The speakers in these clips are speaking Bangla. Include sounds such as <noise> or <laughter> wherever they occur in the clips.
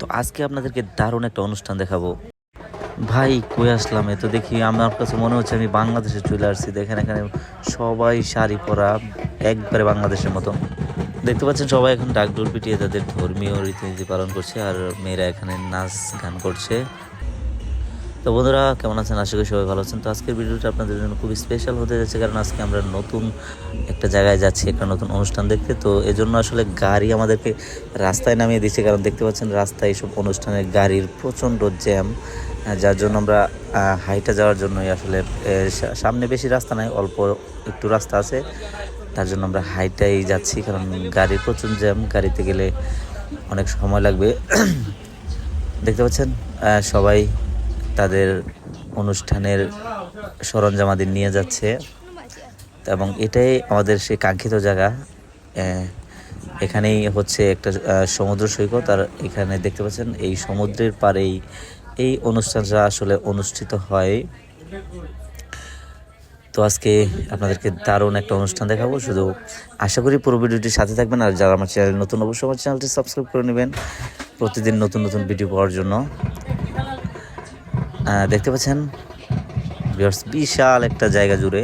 তো আজকে আপনাদেরকে দারুণ একটা অনুষ্ঠান দেখাবো। ভাই, কই আসলাম? এ তো দেখি আমার কাছে মনে হচ্ছে আমি বাংলাদেশে চলে আসছি। দেখেন এখানে সবাই শাড়ি পরা, একবারে বাংলাদেশের মতো। দেখতে পাচ্ছেন সবাই এখন ডাকডোর পিটিয়ে তাদের ধর্মীয় রীতিনীতি পালন করছে, আর মেয়েরা এখানে নাচ গান করছে। তো বন্ধুরা, কেমন আছেন? আশা করি সবাই ভালো আছেন। তো আজকের ভিডিওটা আপনাদের জন্য খুবই স্পেশাল হতে যাচ্ছে, কারণ আজকে আমরা নতুন একটা জায়গায় যাচ্ছি, একটা নতুন অনুষ্ঠান দেখতে। তো এজন্য আসলে গাড়ি আমাদেরকে রাস্তায় নামিয়ে দিচ্ছে, কারণ দেখতে পাচ্ছেন রাস্তায় এইসব অনুষ্ঠানের গাড়ির প্রচণ্ড জ্যাম যার জন্য আমরা হাইটা যাওয়ার জন্যই আসলে সামনে বেশি রাস্তা নাই, অল্প একটু রাস্তা আছে। তার জন্য আমরা হাইটাই যাচ্ছি, কারণ গাড়ির প্রচুর জ্যাম, গাড়িতে গেলে অনেক সময় লাগবে। <clears throat> দেখতে পাচ্ছেন সবাই তাদের অনুষ্ঠানের সরঞ্জামাদি নিয়ে যাচ্ছে। এবং এটাই আমাদের সেই কাঙ্ক্ষিত জায়গা। এখানেই হচ্ছে একটা সমুদ্র সৈকত। আর এখানে দেখতে পাচ্ছেন, এই সমুদ্রের পারেই এই অনুষ্ঠানটা আসলে অনুষ্ঠিত হয়। তো আজকে আপনাদেরকে দারুণ একটা অনুষ্ঠান দেখাবো। শুধু আশা করি পুরো ভিডিওটির সাথে থাকবেন। আর যারা আমার চ্যানেল নতুন, অবশ্যই আমার চ্যানেলটি সাবস্ক্রাইব করে নেবেন। প্রতিদিন নতুন নতুন ভিডিও পাওয়ার জন্য। দেখতে পাচ্ছেন? বিশাল একটা জায়গা জুড়ে।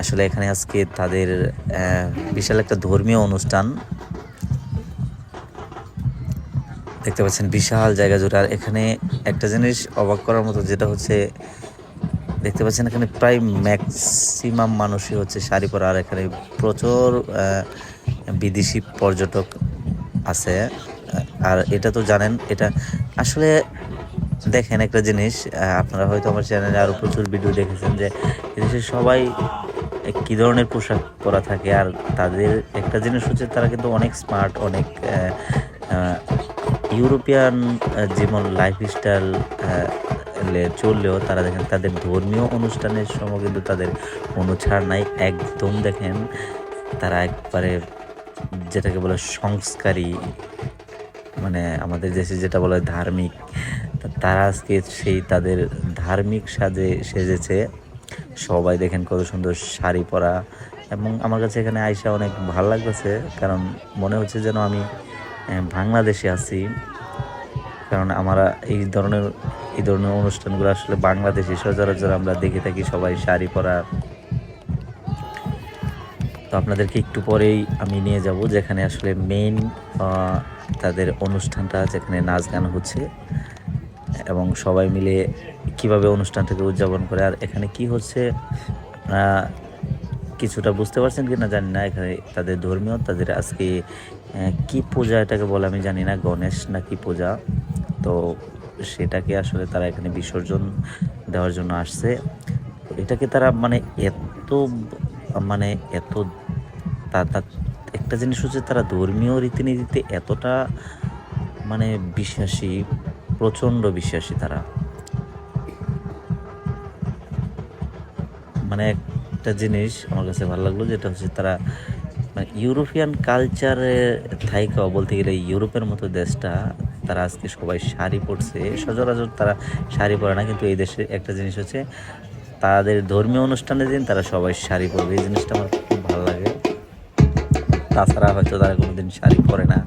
আসলে এখানে আজকে তাদের বিশাল একটা ধর্মীয় অনুষ্ঠান। দেখতে পাচ্ছেন, বিশাল জায়গা জুড়ে। আর এখানে একটা জিনিস অবাক করার মতো, যেটা হচ্ছে, দেখতে পাচ্ছেন, এখানে প্রায় ম্যাক্সিমাম মানুষই হচ্ছে শাড়ি পরা। আর এখানে প্রচুর বিদেশি পর্যটক আছে। আর এটা তো জানেন, এটা আসলে দেখেন একটা জিনিস আপনারা হয়তো আমার চ্যানেলে আরও প্রচুর ভিডিও দেখেছেন যে এদেশে সবাই কী ধরনের পোশাক পরা থাকে আর তাদের একটা জিনিস হচ্ছে তারা কিন্তু অনেক স্মার্ট অনেক ইউরোপিয়ান যেমন লাইফস্টাইল চললেও তারা দেখেন তাদের ধর্মীয় অনুষ্ঠানের সময় কিন্তু তাদের কোনো ছাড় নাই। একদম দেখেন তারা একবারে যেটাকে বলে সংস্কারী মানে আমাদের দেশে যেটা বলে ধার্মিক তারা আজকে সেই তাদের ধার্মিক সাজে সেজেছে। সবাই দেখেন কত সুন্দর শাড়ি পরা। এবং আমার কাছে এখানে আইসা অনেক ভালো লাগতেছে, কারণ মনে হচ্ছে যেন আমি বাংলাদেশে আছি। কারণ আমরা এই ধরনের এই ধরনের অনুষ্ঠানগুলো আসলে বাংলাদেশে সচরাচর আমরা দেখে থাকি সবাই শাড়ি পরা। তো আপনাদেরকে একটু পরেই আমি নিয়ে যাব, যেখানে আসলে মেইন তাদের অনুষ্ঠানটা যেখানে নাচ গান হচ্ছে। এবং সবাই মিলে কীভাবে অনুষ্ঠানটাকে উদযাপন করে, আর এখানে কি হচ্ছে কিছুটা বুঝতে পারছেন কি না জানি না, এখানে তাদের ধর্মীয়, তাদের আজকে কি পূজা এটাকে বলে আমি জানি না, গণেশ না কি পূজা, তো সেটাকে আসলে তারা এখানে বিসর্জন দেওয়ার জন্য আসছে। এটাকে তারা মানে এত মানে এত একটা জিনিস হচ্ছে তারা ধর্মীয় রীতিনীতিতে এতটা মানে বিশ্বাসী প্রচণ্ড বিশ্বাসী তারা। মানে একটা জিনিস আমার কাছে ভালো লাগল যেটা হচ্ছে তারা মানে ইউরোপিয়ান কালচারে থাইকাও বলতে গেলে ইউরোপের মতো দেশটা, তারা আজকে সবাই শাড়ি পরছে। সচরাচর তারা শাড়ি পরে না, কিন্তু এই দেশে একটা জিনিস হচ্ছে তাদের ধর্মীয় অনুষ্ঠানের দিন তারা সবাই শাড়ি পরবে। এই জিনিসটা আমার খুব ভালো লাগে। তাছাড়া হয়তো তারা কোনোদিন শাড়ি পরে না।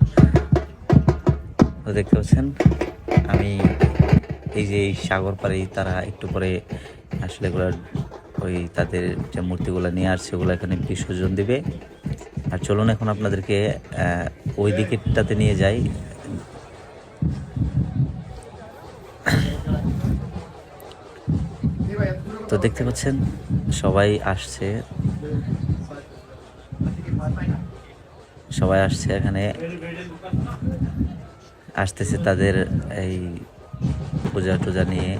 দেখতে পাচ্ছেন? আমি এই যে এই সাগর পাড়ে তারা একটু পরে আসলে এগুলো ওই তাদের যে মূর্তিগুলো নিয়ে আসছে ওগুলো এখানে বিসর্জন দিবে। আর চলুন এখন আপনাদেরকে ওই দিকেরটাতে নিয়ে যাই। তো দেখতে পাচ্ছেন, সবাই আসছে। সবাই আসছে এখানে। আসতেছে তাদের এই পূজা টুজা নিয়ে।